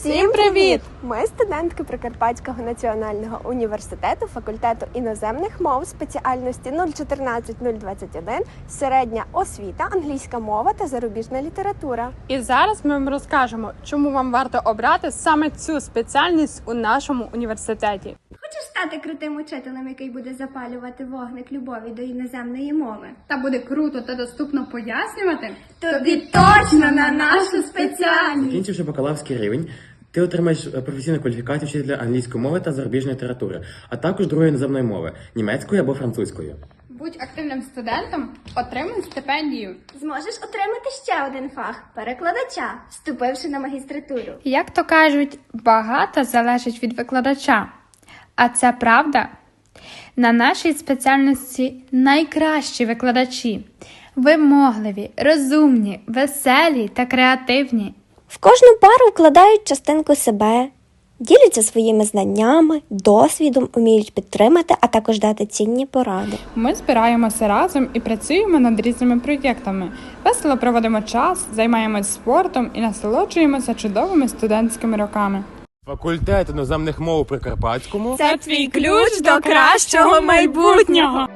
Всім привіт! Ми студентки Прикарпатського національного університету факультету іноземних мов спеціальності 014-021, середня освіта, англійська мова та зарубіжна література. І зараз ми вам розкажемо, чому вам варто обрати саме цю спеціальність у нашому університеті. Хочеш стати крутим учителем, який буде запалювати вогник любові до іноземної мови? Та буде круто та доступно пояснювати. Тобі точно на нашу спеціальність! Закінчивши бакалаврський рівень, ти отримаєш е, професійну кваліфікацію вчителя англійської мови та зарубіжної літератури, а також другої іноземної мови німецької або французької. Будь активним студентом, отримай стипендію. Зможеш отримати ще один фах перекладача, вступивши на магістратуру. Як то кажуть, багато залежить від викладача. А це правда? На нашій спеціальності найкращі викладачі вимогливі, розумні, веселі та креативні. В кожну пару вкладають частинку себе, діляться своїми знаннями, досвідом, уміють підтримати, а також дати цінні поради. Ми збираємося разом і працюємо над різними проєктами. Весело проводимо час, займаємось спортом і насолоджуємося чудовими студентськими роками. Факультет іноземних мов у Прикарпатському Це твій ключ до кращого майбутнього.